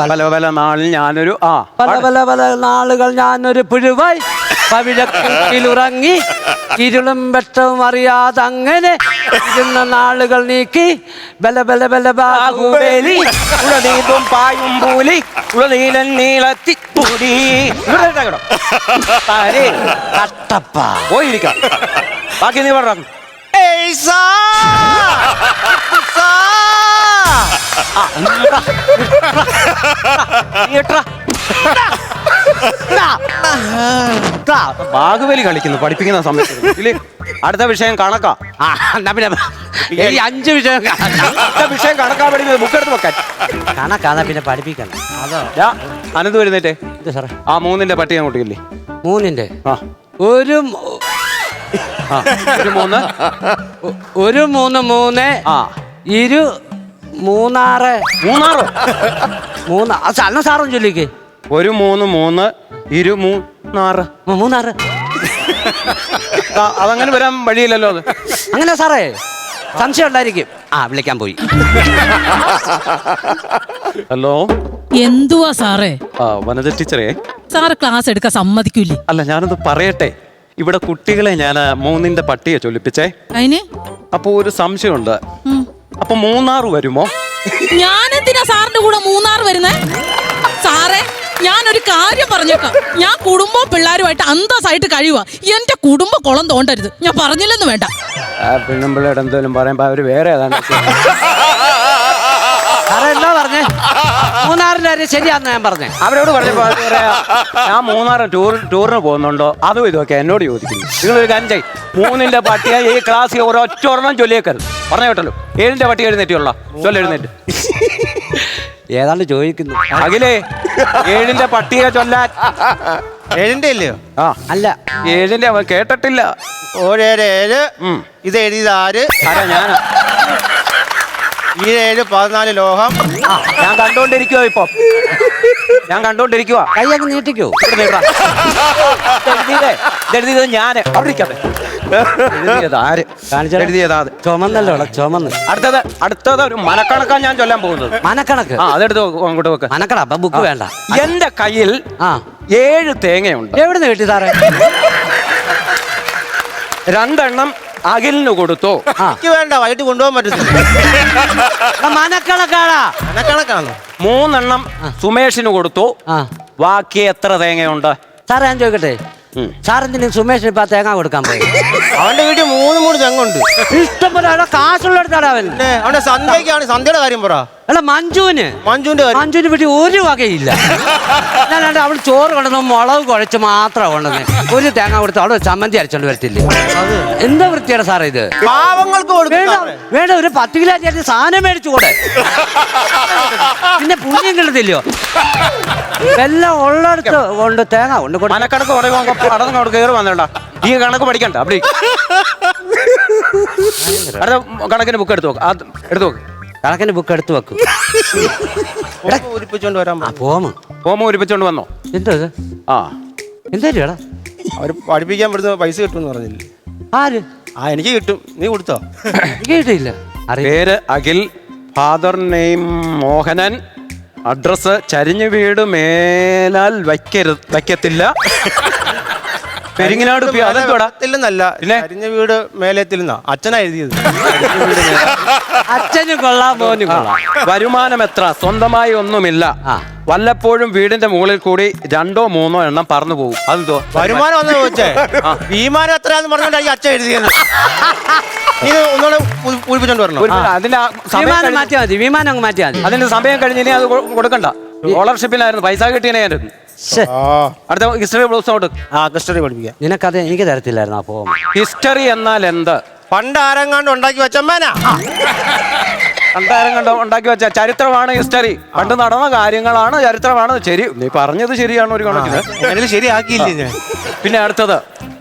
പല പല നാളിൽ ഞാനൊരു ആ പല പല പല നാളുകൾ ഞാനൊരു പുഴുവായി. പവിഴക്കൂട്ടിലുറങ്ങി ഇരുളും വെട്ടവും അറിയാതെ അങ്ങനെ ഇരുന്ന നാളുകൾ നീക്കി. ബല ബല ബല ബാഹുബലി ഉളനീതും പായും പൂലി ഉളനീലൻ നീളത്തി പൂടി. കട്ടപ്പ. പോയിരിക്കാം. ബാക്കി നീ പറഞ്ഞു ബാഹുബലി കളിക്കുന്നു പഠിപ്പിക്കുന്ന സമയത്ത് ഇല്ലേ? അടുത്ത വിഷയം കണക്കാ പിന്നെ ഈ അഞ്ച് വിഷയം വിഷയം കണക്കാ പഠിക്കുന്നത് ബുക്ക് എടുത്ത് വെക്കാൻ കണക്കാന്നാ പിന്നെ പഠിപ്പിക്കണം അതോ അനന്ത് വരുന്നേറ്റേ സാറേ ആ മൂന്നിന്റെ പട്ടിക കൂട്ടിയില്ലേ മൂന്നിന്റെ ആ ഒരു ആ ഒരു മൂന്ന് ഒരു മൂന്ന് മൂന്ന് ആ ഇരു മൂന്നാറ്. മൂന്നാറ്? മൂന്ന് ആ സാറിന് സാറും ചൊല്ലിക്ക്. ഒരു മൂന്ന് മൂന്ന് ഇരു മൂന്നാറ് മൂ- മൂന്നാറ്. ആ, അതങ്ങനെ വരാൻ വഴിയില്ലല്ലോ അത്. അങ്ങനെ സാറേ സംശയം ഉണ്ടായിരിക്കും. ആ വിളിക്കാൻ പോയി. ഹലോ? എന്തുവാ സാറേ? ആ വനജ ടീച്ചറേ. സാറ് ക്ലാസ് എടുക്കാൻ സമ്മതിക്കൂലേ അല്ല ഞാനത് പറയട്ടെ. ഇവിടെ കുട്ടികളെ ഞാൻ മൂന്നിന്റെ പട്ടിയെ ചൊല്ലിപ്പിച്ചേ. അതിന്? അപ്പൊ ഒരു സംശയമുണ്ട്. ഉം. അപ്പൊ മൂന്നാർ വരുമോ? ഞാൻ എന്തിനാ സാറിന്റെ കൂടെ മൂന്നാർ വരുന്നേ? സാറേ ഞാനൊരു കാര്യം പറഞ്ഞേക്കാം. ഞാൻ കുടുംബവും പിള്ളേരുമായിട്ട് അന്തസ്സായിട്ട് കഴിയുക എന്റെ കുടുംബ കുളം തോണ്ടരുത്. ഞാൻ പറഞ്ഞില്ലെന്ന് വേണ്ട. പെണ്ണുമ്പിള്ളയുടെ എന്തെങ്കിലും പറയുമ്പോ അവർ വേറെ ഏതാണ് സാറേ എന്താ പറഞ്ഞേ? മൂന്നാറിന്റെ കാര്യം ശരിയാന്ന് ഞാൻ പറഞ്ഞേ. അവരോട് പറഞ്ഞപ്പോ അവർ പറയാ, ഞാൻ മൂന്നാറ് ടൂർ ടൂറിന് പോകുന്നുണ്ടോ? അതും ഇതൊക്കെ എന്നോട് ചോദിക്കുന്നു. നിങ്ങൾ ഒരു കഞ്ചായി മൂന്നിന്റെ പട്ടിക ഈ ക്ലാസ്സിൽ ഒരൊറ്റ ഒരെണ്ണം ചൊല്ലിയേക്കരുത്. പറഞ്ഞ കേട്ടല്ലോ. ഏഴിന്റെ പട്ടിക എഴുന്നേറ്റുള്ള ചൊല്ല എഴുന്നേറ്റ്. ഏതാണ്ട് ചോദിക്കുന്നു. അഖിലേ ഏഴിന്റെ പട്ടിക ചൊല്ലാൻ. ഏഴിന്റെ അല്ലയോ ആ. അല്ല. ഏഴിന്റെ അവൻ കേട്ടിട്ടില്ല. ഓരേഴ് ഏഴ് ഉം. ഇത് എഴുതിയത് ആര്? ആരാ ഞാൻ ഈ ഏഴ് പതിനാല് ലോഹം. ആ ഞാൻ കണ്ടോണ്ടിരിക്കുവോ ഇപ്പൊ. ഞാൻ കണ്ടോണ്ടിരിക്കുവാ. കൈ അങ്ങ് നീട്ടിക്കോ. ഇവിടെ നീട്ടാ. ഇതെഴുതിയതേ, ഇതെഴുതിയത് ഞാൻ. അവിടെ ഇരിക്കട്ടെ എഴുതിയത് ആര്? കാണിച്ചേ. എഴുതിയത് അത്. ചുമന്നല്ലോ ഇവിടെ, ചുമന്ന്. അടുത്തത് അടുത്തത് ഒരു മനക്കണക്കാണ് ഞാൻ ചൊല്ലാൻ പോകുന്നത്. മനക്കണക്ക്? ആ അതെടുത്ത് വെക്ക്, അങ്ങോട്ട് വെക്ക്. മനക്കട അപ്പൊ ബുക്ക് വേണ്ട. എന്റെ കയ്യിൽ ആ. ഏഴ് തേങ്ങയുണ്ട്. എവിടുന്ന് കിട്ടി സാറേ? രണ്ടെണ്ണം അഖിലിന് കൊടുത്തു? എനിക്ക് വേണ്ട വൈകിട്ട് കൊണ്ടുപോകാൻ പറ്റത്തില്ല. ആ, മനക്കണക്കാടാ കണക്കാണോ മൂന്നെണ്ണം സുമേഷിന് കൊടുത്തു? ആ. ബാക്കി എത്ര തേങ്ങയുണ്ട്? സാറേ ഞാൻ ചോദിക്കട്ടെ. സാറെന്തിനും സുമേഷിന് ഇപ്പൊ ആ തേങ്ങ കൊടുക്കാൻ പോയി? അവന്റെ വീട്ടിൽ മൂന്ന് മൂന്ന് തെങ്ങുണ്ട്. ഇഷ്ടപ്പെട്ട കാശുള്ള അവൻ അവന്റെ സന്ധ്യക്കാണ് സന്ധ്യയുടെ കാര്യം പറ. അല്ല മഞ്ജുവിന്. മഞ്ജുവിന്റെ കാര്യം. മഞ്ജുവിന് വീട്ടിൽ ഒരു വകയില്ല. ഞാനാണ്ട് അവൾ ചോറ് കൊണ്ടുവന്ന് മുളക് കുഴച്ച് മാത്രമാണ് കൊണ്ടുവന്ന് ഒരു തേങ്ങ കൊടുത്ത് അവിടെ ചമ്മന്തി അരച്ചോണ്ട് വരത്തില്ലേ? എന്താ വൃത്തിയാണ് സാറേ ഇത്? പാവങ്ങൾക്ക് വേണ്ട കൊടുക്കും വേണ്ട ഒരു പത്ത് കിലോ ചേർത്ത് സാധനം മേടിച്ചു കൂടെ? പിന്നെ പുണ്യം കിട്ടത്തില്ലയോ? എല്ലാം ഉള്ളടത്ത് കൊണ്ട് തേങ്ങ കൊണ്ട് കൊടു മനക്കണക്ക് പറയുമ്പോ പടന്ന് അവിടെ കയറി വന്നേണ്ട ഈ കണക്ക് പഠിക്കണ്ട അവിടെ ഇരിക്ക്. അടുത്ത കണക്കിന് ബുക്ക് എടുത്തു നോക്ക്. അത് എടുത്തു നോക്ക്. കണക്കിന് ബുക്ക് എടുത്തു വെക്കും. പൂരിപ്പിച്ചോണ്ട് വരാൻ ആ പോമ. ഹോമം ഉരിപ്പിച്ചോണ്ട് വന്നോ? എന്തോ ഇത്? ആ. എന്തായാലും അവർ പഠിപ്പിക്കാൻ പറ്റുന്ന പൈസ കിട്ടുമെന്ന് പറഞ്ഞില്ലേ? ആര്? ആ എനിക്ക് കിട്ടും. നീ കൊടുത്തോ? എനിക്ക് കിട്ടിയില്ല. അറിയാം പേര് Akhil father name Mohanan. Address ചരിഞ്ഞു വീട് മേലാൽ വയ്ക്കരുത് വയ്ക്കത്തില്ല. പെരിങ്ങനാട് പി- അതെന്തുവാടാ? ഇല്ലെന്നല്ല അരിഞ്ഞ വീട് മേലെത്തില്ലെന്നാ. അച്ഛനാ എഴുതിയത്. അച്ഛനും കൊള്ളാം മോനും കൊള്ളാം. വരുമാനം എത്ര? സ്വന്തമായി ഒന്നുമില്ല. വല്ലപ്പോഴും വീടിന്റെ മുകളിൽ കൂടി രണ്ടോ മൂന്നോ എണ്ണം പറന്നു പോകും. അതെന്തോ? വരുമാനം ഒന്ന് ചോദിച്ചേ വിമാനം എത്രയാന്ന് പറഞ്ഞോണ്ടാ ഈ അച്ഛൻ എഴുതിയത് നീ ഇത് ഒന്നുകൂടെ പൂരിപ്പിച്ചോണ്ട് വരണം? ഒരു മിനിറ്റ്, അതിന്റെ ആ സമയം വിമാനം കഴിഞ്ഞ്- മാറ്റിയാൽ മതി വിമാനം അങ്ങ് മാറ്റിയാൽ മതി. അതിന്റെ സമയം കഴിഞ്ഞ് ഇനി അത് കൊ- കൊടുക്കണ്ട. സ്കോളർഷിപ്പിനായിരുന്നു പൈസ കിട്ടിയനായിരുന്നു അടുത്ത ഹിസ്റ്ററി ബ്ലൗസ് ഔട്ട് ആ ഹിസ്റ്ററി പഠിപ്പിക്കാം. നിനക്കത് എനിക്ക് തരത്തില്ലായിരുന്നു അപ്പോ ഹിസ്റ്ററി എന്നാൽ എന്ത്? പണ്ട് ആരെങ്ങാണ്ട് ഉണ്ടാക്കി വെച്ചമ്മേനാ കണ്ടാരം കണ്ടോ ഉണ്ടാക്കി വെച്ച ചരിത്രമാണ് ഹിസ്റ്ററി. പണ്ട് നടന്ന കാര്യങ്ങളാണ് ചരിത്രമാണ്. ശരി നീ പറഞ്ഞത് ശരിയാണ് ഒരു കണക്കിന്. ശരിയാക്കിയില്ലേ ഞാൻ? പിന്നെ അടുത്തത്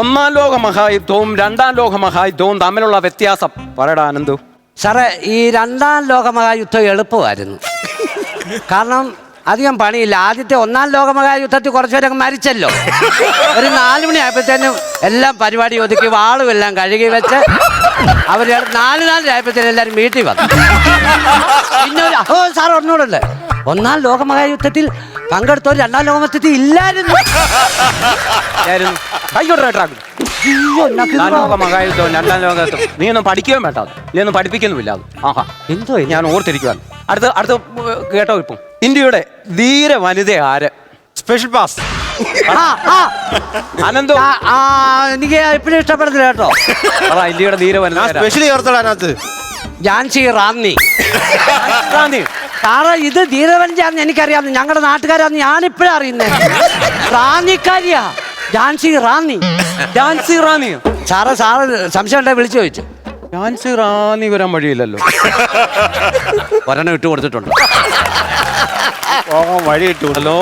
ഒന്നാം ലോക മഹായുദ്ധവും രണ്ടാം ലോക മഹായുദ്ധവും തമ്മിലുള്ള വ്യത്യാസം. പറയടാ ആനന്ദു സാറേ ഈ രണ്ടാം ലോക മഹായുദ്ധം എളുപ്പമായിരുന്നു. കാരണം അധികം പണിയില്ല. ആദ്യത്തെ ഒന്നാം ലോകമഹായുദ്ധത്തിൽ കുറച്ചുപേരൊക്കെ മരിച്ചല്ലോ. ഒരു നാലുമണി ആയപ്പോഴത്തേനും എല്ലാം പരിപാടി ഒതുക്കി വാളും എല്ലാം കഴുകി വെച്ച് അവർ നാല് നാല് ആയപ്പോഴത്തേനും എല്ലാവരും വീട്ടിൽ വന്നു. പിന്നെ ഒരു ഓ സാർ ഒന്നുകൂടെ ഒന്നാം ലോകമഹായുദ്ധത്തിൽ പങ്കെടുത്തവർ രണ്ടാം ലോകമഹായുദ്ധത്തിൽ ഇല്ലായിരുന്നു. ലോക രണ്ടാം ലോകത്തും നീ ഒന്നും പഠിക്കുകയും വേണ്ട. നീ ഒന്നും പഠിപ്പിക്കുന്നുമില്ല. ആഹാ. എന്തോ ഞാൻ ഓർത്തിരിക്കുവാൻ അടുത്ത അടുത്ത കേട്ടോ ഇപ്പം. ഇന്ത്യയുടെ ധീര വനിത ആര്? സ്പെഷ്യൽ പാസ് അനന്തോ. എനിക്ക് എപ്പോഴും ഇഷ്ടപ്പെടുന്നില്ല കേട്ടോ. ഇന്ത്യയുടെ ധീര വനിത? സ്പെഷ്യൽ ചേർത്തോളാം അതിനകത്ത്. ജാൻസി റാന്നി. റാന്നി. സാറേ ഇത് ധീരവഞ്ചാന്ന് എനിക്കറിയാം. ഞങ്ങളുടെ നാട്ടുകാരാന്ന് ഞാനിപ്പോഴാ അറിയുന്നത് റാന്നിക്കാരിയാ. ജാൻസി റാന്നി. ജാൻസി റാണി സാറേ സാറ് സംശയം ഉണ്ടെങ്കിൽ വിളിച്ചു ചോദിച്ചു. ഝാൻസി റാണി വരാൻ വഴിയില്ലല്ലോ. വരണ ഇട്ട് കൊടുത്തിട്ടുണ്ട്. പോകാൻ വഴി ഇട്ടു ഹലോ?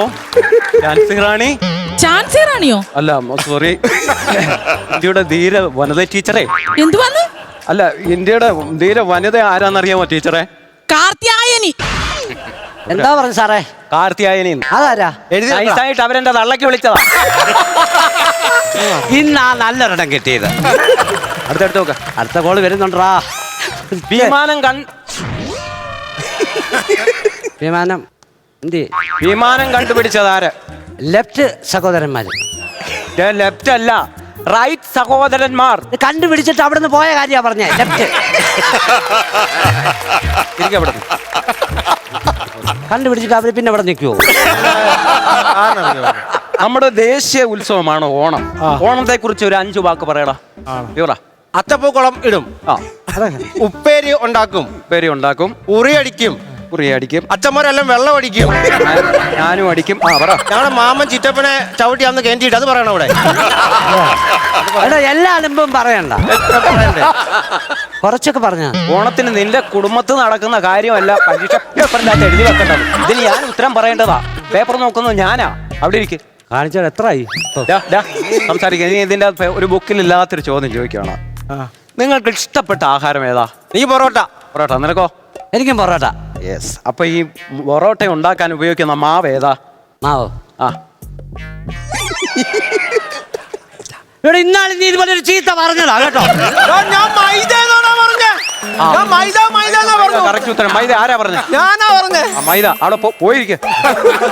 ഝാൻസി റാണി? ചാൻസി റാണിയോ? അല്ല സോറി. ഇന്ത്യയുടെ ധീര വനിത ടീച്ചറെ. എന്തുവാന്ന്? അല്ല ഇന്ത്യയുടെ ധീര വനിത ആരാന്നറിയാമോ ടീച്ചറെ? കാർത്യായനി. എന്താ പറഞ്ഞു സാറേ? കാർത്തിയായനി അതാരാ? എഴുതി. നൈസായിട്ട് അവരെന്റെ തള്ളക്ക് വിളിച്ചതാ. ഇന്നാ നല്ലൊരെണ്ണം കിട്ടിയത്. അടുത്തടുത്ത് നോക്ക. അടുത്ത കോൾ വരുന്നുണ്ടാ വിമാനം കൺ വിമാനം. എന്തി? വിമാനം കണ്ടുപിടിച്ചത് ആര്? ലെഫ്റ്റ് സഹോദരന്മാര്. ലെഫ്റ്റ് അല്ല. റൈറ്റ് സഹോദരന്മാർ. കണ്ടുപിടിച്ചിട്ട് അവിടെ നിന്ന് പോയ കാര്യ പറഞ്ഞേ. ലെഫ്റ്റ് കണ്ടുപിടിച്ചിട്ട് അവർ പിന്നെ അവിടെ നിൽക്കുവോ? നമ്മുടെ ദേശീയ ഉത്സവമാണ് ഓണം. ഓണത്തെ കുറിച്ച് ഒരു അഞ്ചു വാക്ക് പറയടാ. ഇവറാ അത്തപ്പൂക്കുളം ഇടും. ആ ഉപ്പേരി ഉണ്ടാക്കും. പേര് ഉണ്ടാക്കും. ഉറിയടിക്കും കുറി അടിക്കും. അച്ഛന്മാരെല്ലാം വെള്ളം അടിക്കും. ഞാനും അടിക്കും. ആ പറ. ഞങ്ങളുടെ മാമൻ ചിറ്റപ്പനെ ചവിട്ടി അന്ന് കേന്ദ്രീട്ട് അത് പറയണം അവിടെ. എടാ എല്ലാ അലമ്പും പറയണ്ട. കുറച്ചൊക്കെ പറഞ്ഞ ഓണത്തിന് നിന്റെ കുടുംബത്ത് നടക്കുന്ന കാര്യമല്ല പരീക്ഷ പേപ്പറിനകത്ത് എഴുതി വെക്കണ്ട ഇതിന് ഞാൻ ഉത്തരം പറയേണ്ടതാ. പേപ്പർ നോക്കുന്നത് ഞാനാ. അവിടെ ഇരിക്കും. കാണിച്ചാൽ എത്രയായി സംസാരിക്കുക ഇനി ഇതിന്റെ അകത്ത് ഒരു ബുക്കിൽ ഇല്ലാത്തൊരു ചോദ്യം ചോദിക്കുകയാണ് നിങ്ങൾക്ക് ഇഷ്ടപ്പെട്ട ആഹാരം ഏതാ? നീ പൊറോട്ട. പൊറോട്ട നിനക്കോ? എനിക്കും പൊറോട്ട. യെസ് അപ്പൊ ഈ പൊറോട്ട ഉണ്ടാക്കാൻ ഉപയോഗിക്കുന്ന മാവ് ഏതാ? മാവ്. ആ. ഇവിടെ ഇന്നാളെ നീ ഇതുപോലെ ഒരു ചീത്ത പറഞ്ഞതാ കേട്ടോ? ഞാൻ മൈദ ഞാൻ മൈദ മൈദ എന്നാ പറഞ്ഞു കറക്റ്റ് ഉത്തരം. മൈദ ആരാ പറഞ്ഞ? ഞാനാ പറഞ്ഞേ. ആ മൈദ. അവിടെ പോ- പോയിരിക്കെ.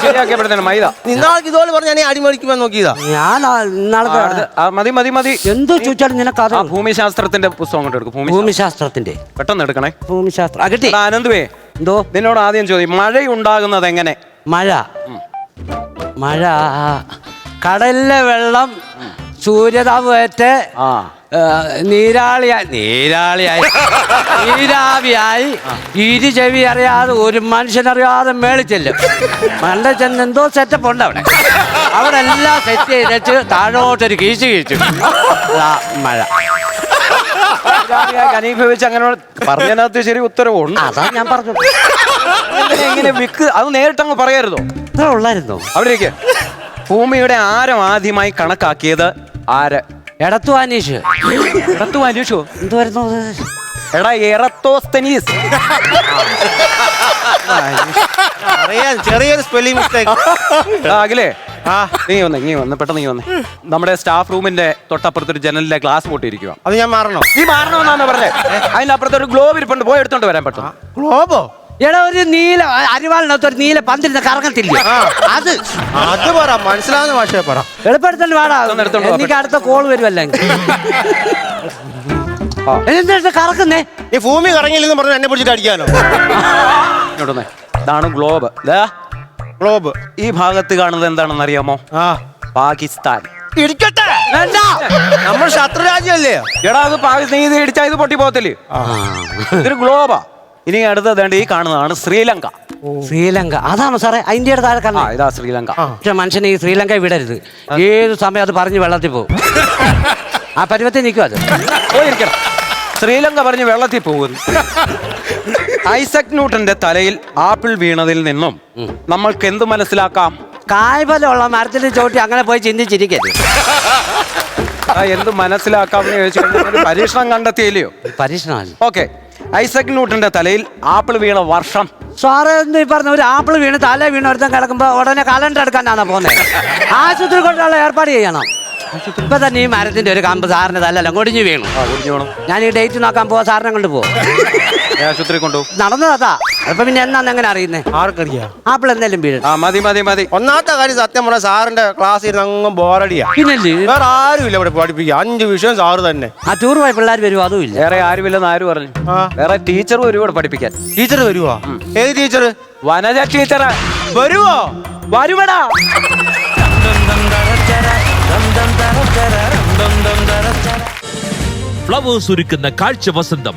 ശരിയാക്കിയപ്പോഴത്തേന് മൈദ. നിന്നാൾക്ക് ഇതുപോലെ പറഞ്ഞ ഞാൻ അടിമടിക്കുമ്പോൾ നോക്കിയതാ. ഞാൻ ആ, ഇന്നാളത്തെ അടുത്ത്. ആ, മതി മതി മതി. എന്തോ ചോദിച്ചാലും നിനക്ക് അത് ഭൂമിശാസ്ത്രത്തിന്റെ പുസ്തകം കൊണ്ട് എടുക്കും. ഭൂമി ഭൂമിശാസ്ത്രത്തിന്റെ. പെട്ടെന്ന് എടുക്കണേ. ഭൂമിശാസ്ത്രം ആ കിട്ടി. എടാ, ആനന്ദുവേ എന്തോ? നിന്നോട് ആദ്യം ചോദ്യം മഴയുണ്ടാകുന്നത് എങ്ങനെ? മഴ. മഴ. കടലിലെ വെള്ളം സൂര്യതാപേറ്റ് ആ. നീരാളിയായി. നീരാളിയായി. നീരാവിയായി. ഇരു ചെവി അറിയാതെ ഒരു മനുഷ്യനറിയാതെ മേളിൽ ചെല്ലും. മണ്ട ചെന്ന് എന്തോ സെറ്റപ്പ് ഉണ്ട് അവിടെ. അവിടെ എല്ലാം സെറ്റ് ചെയ്തിട്ട് താഴോട്ടൊരു കീച്ചു കീച്ചു. മഴ. അനുഭവിച്ച് അങ്ങനെ പറഞ്ഞതിനകത്ത് ശരി ഉത്തരവുണ്ട്. അതാ ഞാൻ പറഞ്ഞു ഇങ്ങനെ വിക്ക്? അത് നേരിട്ട് അങ്ങ് പറയായിരുന്നോ ഉള്ളായിരുന്നോ. അവിടെ ഇരിക്കെ ഭൂമിയുടെ ആരം ആദ്യമായി കണക്കാക്കിയത് ആര്? എടത്തു അനീഷ്. എടത്തു അന്വേഷിച്ചോ എന്തുവായിരുന്നു അത്? എടാ എറത്തോസ്തനീസ്. അറിയാൻ ചെറിയൊരു സ്പെല്ലിംഗ് മിസ്റ്റേക്ക് എടാ, അഖിലേ. ആ. നീ വന്ന് നീ വന്ന് പെട്ടെന്ന് നീ വന്ന്. നമ്മുടെ സ്റ്റാഫ് റൂമിന്റെ തൊട്ടപ്പുറത്തൊരു ജനലിലെ ഗ്ലാസ് പൊട്ടിയിരിക്കുക അത് ഞാൻ മാറണോ? നീ മാറണമെന്നാണ് പറഞ്ഞത് അതിന്റെ അപ്പുറത്ത് ഒരു ഗ്ലോബ് ഇരിപ്പുണ്ട്. പോയി എടുത്തോണ്ട് വരാൻ പറ്റും. ഗ്ലോബോ എടാ ഒരു നീല അരിവാളിനകത്ത് ഒരു നീല പന്തിരുന്ന കറങ്ങത്തില്ല? അത്. അത് പറ മനസ്സിലാവുന്ന ഭാഷയെ പറ. എളുപ്പെടുത്തോണ്ട് വേടാ. എനിക്ക് അടുത്ത കോൾ വരുമല്ലേ ആ. എന്തിട്ട് കറക്കുന്നേ? ഈ ഭൂമി കറങ്ങിയില്ലെന്ന് പറഞ്ഞു എന്നെ പിടിച്ചിട്ട് അടിക്കാനോ. ഇതാണ് ഗ്ലോബ് ഗ്ലോബ് ഈ ഭാഗത്ത് കാണുന്നത് എന്താണെന്ന് അറിയാമോ? ആ. പാകിസ്ഥാൻ. ഇടിക്കട്ടെ? വേണ്ട. നമ്മൾ ശത്രു രാജ്യമല്ലേ? എടാ അത് പാകിസ്ഥാൻ ഇത് ഇടിച്ചാൽ ഇത് പൊട്ടി പോകത്തില്ലേ ഇതൊരു ഗ്ലോബാ ഇനി അടുത്തത് ഈ കാണുന്നതാണ് ശ്രീലങ്ക. ശ്രീലങ്ക. അതാണ് സാറേ ഇന്ത്യയുടെ താഴെ ആ ഇതാ ശ്രീലങ്ക. പക്ഷെ മനുഷ്യനെ ഈ ശ്രീലങ്ക വിടരുത്. ഏത് സമയം അത് പറഞ്ഞ് വെള്ളത്തിൽ പോകും. ആ പരുവത്തിൽ നിൽക്കും അത്? പോയിരിക്കണം. ശ്രീലങ്ക പറഞ്ഞ് വെള്ളത്തിൽ പോകുന്നു ഐസക് ന്യൂട്ടന്റെ തലയിൽ ആപ്പിൾ വീണതിൽ നിന്നും നമ്മൾക്ക് എന്ത് മനസ്സിലാക്കാം? കായ്ഫലമുള്ള മരത്തിൽ ചോട്ടി അങ്ങനെ പോയി ചിന്തിച്ചിരിക്കരുത്. എന്ത് മനസ്സിലാക്കാം എന്ന് ചോദിച്ചു പരീക്ഷണം കണ്ടെത്തിയില്ലയോ? പരീക്ഷണമല്ല. ഓക്കെ. ഐസക് ന്യൂട്ടന്റെ തലയിൽ ആപ്പിൾ വീണ വർഷം. സാറേ എന്ന് ഈ പറഞ്ഞ ഒരു ആപ്പിൾ വീണ് തല വീണ് ഒരുത്തം കിടക്കുമ്പോ ഉടനെ കലണ്ടർ എടുക്കാനാണ് പോകുന്നത് ആശുപത്രി കൊണ്ടുള്ള ഏർപ്പാട് ചെയ്യണം. ഇപ്പൊ തന്നെ ഈ മരത്തിന്റെ ഒരു കമ്പ് സാറിന്റെ തലല്ല കൊടിഞ്ഞു വീണു. ഞാൻ ഈ ഡേറ്റ് നോക്കാൻ പോവാ സാറിനെ കൊണ്ട് പോവാ. ആശുപത്രി കൊണ്ടുപോകും നടന്നതാ അപ്പൊ പിന്നെ എന്നാന്ന് എങ്ങനെ അറിയുന്നേ? ആർക്കറിയാ? ആപ്പിൾ എന്തായാലും വീഴും ആ മതി മതി മതി. ഒന്നാമത്തെ കാര്യം സത്യം പറഞ്ഞ സാറിന്റെ ക്ലാസ് ഇരുന്ന് അങ്ങ് ബോറടിയാ. പിന്നല്ലേ? വേറെ ആരും ഇല്ല ഇവിടെ പഠിപ്പിക്കുക അഞ്ച് വിഷയം സാറ് തന്നെ. ആ ടൂർ പോയ പിള്ളേർ വരുമോ അതും ഇല്ല. വേറെ ആരുമില്ലെന്ന് ആര് പറഞ്ഞു? ആ. വേറെ ടീച്ചർ വരും ഇവിടെ പഠിപ്പിക്കാൻ? ടീച്ചർ വരുവോ? ഏത് ടീച്ചർ വനജ ടീച്ചർ വരുവോ? വരുമടാ ഫ്ലവേഴ്സ് ഒരുക്കുന്ന കാഴ്ച വസന്തം.